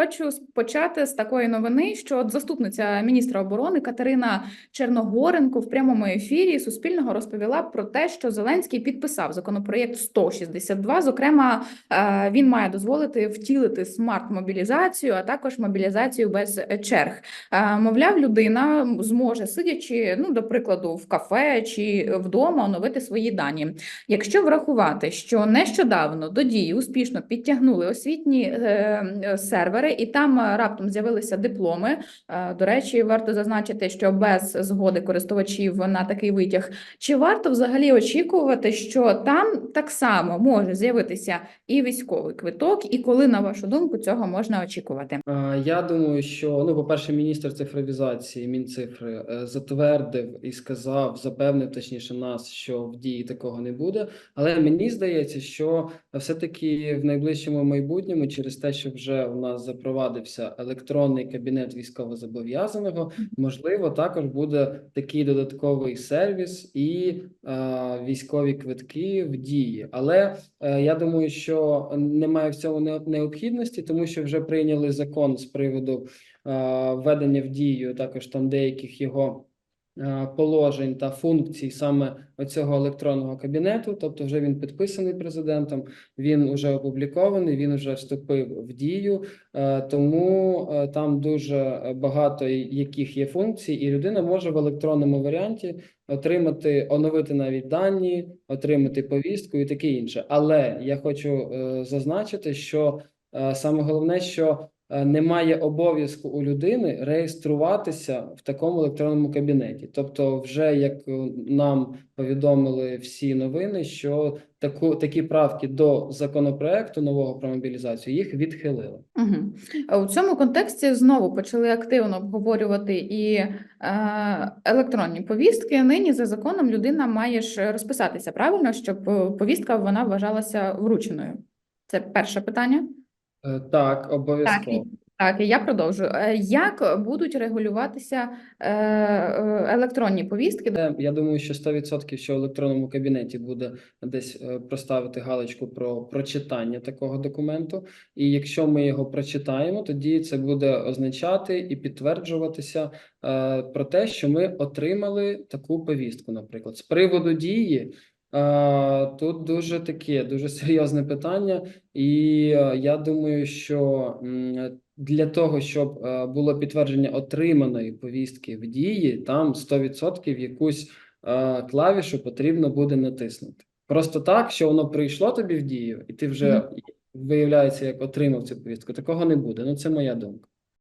хочу почати з такої новини, що от заступниця міністра оборони Катерина Черногоренко в прямому ефірі Суспільного розповіла про те, що Зеленський підписав законопроєкт 162. Зокрема, е, він має дозволити втілити смарт-мобілізацію, а також мобілізацію без черг. Е, Мовляв, людина зможе сидячи, ну до прикладу, в кафе чи вдома оновити свої дані. Якщо врахувати, що нещодавно до дії успішно підтягнули освітні е, і там е, раптом з'явилися дипломи. Е, До речі, варто зазначити, що без згоди користувачів на такий витяг. Чи варто взагалі очікувати, що там так само може з'явитися і військовий квиток, і коли, на вашу думку, цього можна очікувати? Е, Я думаю, що ну, по-перше, міністр цифровізації Мінцифри затвердив і сказав, запевнив точніше нас, що в дії такого не буде. Але мені здається, що все-таки в найближчому майбутньому, через те, що вже у нас запровадився електронний кабінет військовозобов'язаного, можливо, також буде такий додатковий сервіс і е, військові квитки в дії. Але е, я думаю, що немає в цьому необхідності, тому що вже прийняли закон з приводу е, введення в дію також там деяких його положень та функцій саме оцього електронного кабінету. Тобто, вже він підписаний президентом, він вже опублікований, він вже вступив в дію. Е, Тому е, там дуже багато яких є функцій, і людина може в електронному варіанті отримати, оновити навіть дані, отримати повістку і таке інше. Але я хочу е, зазначити, що е, саме головне, що е, немає обов'язку у людини реєструватися в такому електронному кабінеті. Тобто, вже як е, нам повідомили всі новини, що таку такі правки до законопроекту нового про мобілізацію їх відхилили. Угу. У цьому контексті знову почали активно обговорювати і е, електронні повістки. Нині за законом людина має ж розписатися правильно, щоб е, повістка вона вважалася врученою. Це перше питання. Е, Так, обов'язково. так, і я продовжую. Е, Як будуть регулюватися е, електронні повістки? Я думаю, що 100% що в електронному кабінеті буде десь проставити галочку про прочитання такого документу. І якщо ми його прочитаємо, тоді це буде означати і підтверджуватися про те, що ми отримали таку повістку. Наприклад, з приводу дії. Е, Тут дуже таке дуже серйозне питання, і е, я думаю, що для того, щоб е, було підтвердження отриманої повістки в дії, там 100% якусь клавішу потрібно буде натиснути. Просто так, що воно прийшло тобі в дію, і ти вже виявляється, як отримав цю повістку. Такого не буде. Ну, це моя думка.